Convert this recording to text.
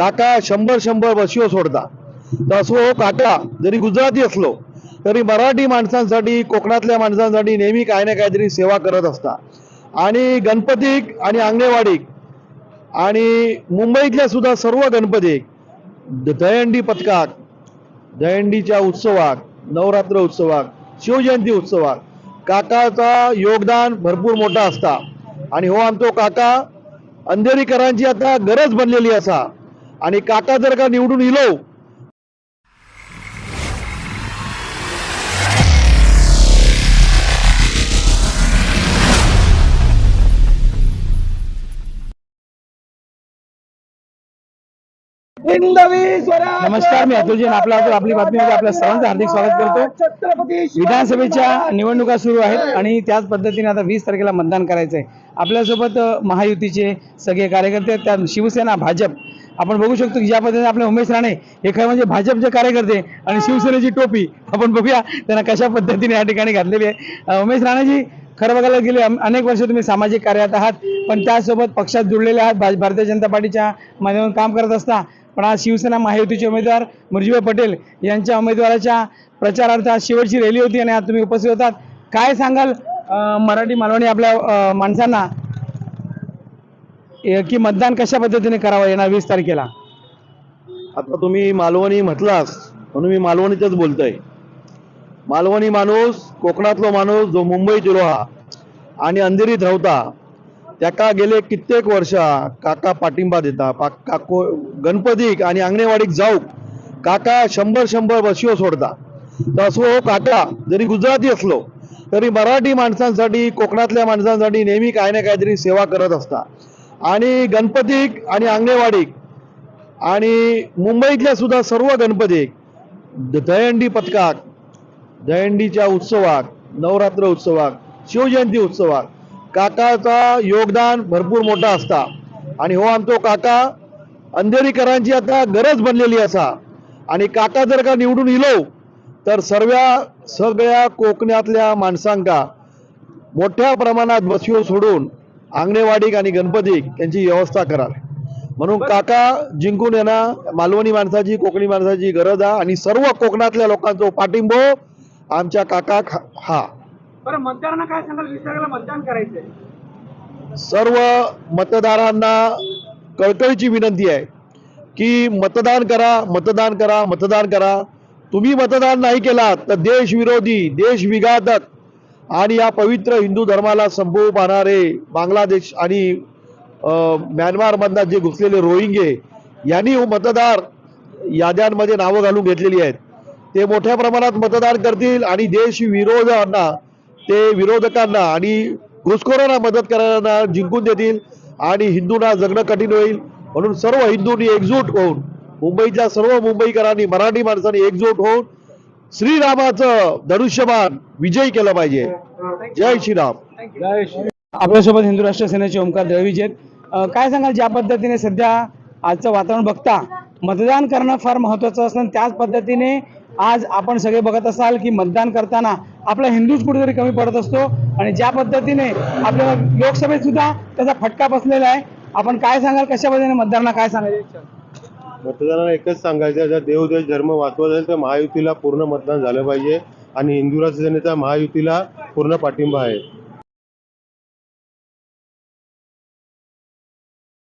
काका शंभर शंभर वर्षीय सोडता. तर असो हो काका जरी गुजराती असलो तरी मराठी माणसांसाठी कोकणातल्या माणसांसाठी नेहमी काय ना काहीतरी सेवा करत असता. आणि गणपतीक आणि अंगणेवाडीक आणि मुंबईतल्या सुद्धा सर्व गणपतीक दहंडी पथकाक दहीहंडीच्या उत्सवाक नवरात्र उत्सवाक शिवजयंती उत्सवाक काकाचा योगदान भरपूर मोठा असता. आणि हो आमचो काका अंधेरीकरांची आता गरज बनलेली असा. आणि काका जर का निवडून इलो. नमस्कार मी अतुल जैन आपला आपली बातमीमध्ये आपल्या सर्वांचं हार्दिक स्वागत करतो. विधानसभेच्या निवडणुका सुरू आहेत आणि त्याच पद्धतीने आता वीस तारखेला मतदान करायचं आहे आपल्यासोबत महायुतीचे सगळे कार्यकर्ते आहेत, त्यात शिवसेना भाजप आपण बघू शकतो की ज्या पद्धतीने आपले उमेश राणे हे खरं म्हणजे भाजपचे कार्यकर्ते आणि शिवसेनेची टोपी आपण बघूया त्यांना कशा पद्धतीने या ठिकाणी घातलेली आहे. उमेश राणेजी खरं बघायला गेले अनेक वर्ष तुम्ही सामाजिक कार्यात आहात पण त्यासोबत पक्षात जुळलेले आहात भारतीय जनता पार्टीच्या माध्यमातून काम करत असता पण आज शिवसेना महायुतीचे उमेदवार मुरजीभाई पटेल यांच्या उमेदवाराच्या प्रचारार्थ आज शेवटची रॅली होती आणि आज तुम्ही उपस्थित होतात. काय सांगाल मराठी मालवणी आपल्या माणसांना? की मतदान कशा पद्धतीने करावं येणार वीस तारखेला? आता तुम्ही मालवणी म्हटलास म्हणून मी मालवणीतच बोलतोय. मालवणी माणूस कोकणातलो माणूस जो मुंबईत इलो हा आणि अंधेरीत रावता त्याका गेले कित्येक वर्षा काका पाठिंबा देता. पा काको गणपतीक आणि आंगणेवाडीक जाऊक काका शंभर शंभर वर्षीय सोडता. तर असो हो काका जरी गुजराती असलो तरी मराठी माणसांसाठी कोकणातल्या माणसांसाठी नेहमी काय ना काहीतरी सेवा करत असता. आणि गणपतीक आणि आंगणेवाडीक आणि मुंबईतल्या सुद्धा सर्व गणपतीक द- दहीहंडी पथकाक दहंडीच्या उत्सवाक नवरात्र उत्सवाक शिवजयंती उत्सवाक काकाचा योगदान भरपूर मोठा असता. आणि हो आमचो काका अंधेरीकरांची आता गरज बनलेली असा. आणि काका जर का निवडून इलो तर सर्व सगळ्या कोकणातल्या माणसांका मोठ्या प्रमाणात बसयो सोडून आंगणेवाडीक आणि गणपतीक यांची व्यवस्था कराल. म्हणून काका जिंकून येणार मालवणी माणसाची कोकणी माणसाची गरज आहे आणि सर्व कोकणातल्या लोकांचा पाठिंबो आमच्या काकाक हा. बरं मतदारांना काय सांगाल? वीस तारखेला मतदान करायचंय. सर्व मतदारांना कळकळीची विनंती आहे की मतदान करा मतदान करा मतदान करा. तुम्ही मतदान नाही केलात तर देशविरोधी देश विघातक. आणि या पवित्र हिंदू धर्माला संपवू पाहणारे बांगलादेश आणि म्यानमारमधला जे घुसलेले रोहिंगे यांनी हो मतदार याद्यांमध्ये नावं घालून घेतलेली आहेत. ते मोठ्या प्रमाणात मतदान करतील आणि देश विरोधांना ते विरोधकांना आणि घुसखोरांना मदत करणाऱ्यांना जिंकून देतील आणि हिंदूंना जगणं कठीण होईल. म्हणून सर्व हिंदूंनी एकजूट होऊन मुंबईच्या सर्व मुंबईकरांनी मराठी माणसांनी एकजूट होऊन श्रीरामाचं धनुष्यबाण विजयी केलं पाहिजे. जय श्रीराम. आपल्यासोबत हिंदू राष्ट्र सेनेचे ओमकार दळवीचे काय सांगाल ज्या पद्धतीने सध्या आजचं वातावरण बघता मतदान करणं फार महत्वाचं असतं आणि त्याच पद्धतीने आज आपण सगळे बघत असाल की मतदान करताना आपला हिंदूच कुठेतरी कमी पडत असतो आणि ज्या पद्धतीने आपल्या लोकसभेत सुद्धा त्याचा फटका बसलेला आहे. आपण काय सांगाल कशा पद्धतीने मतदारांना काय सांगायचं? मतदारांना एकच सांगायचं जर देवदेश धर्म वाचवत असेल तर महायुतीला पूर्ण मतदान झालं पाहिजे आणि हिंदू राष्ट्र सेनेचा महायुतीला पूर्ण पाठिंबा आहे.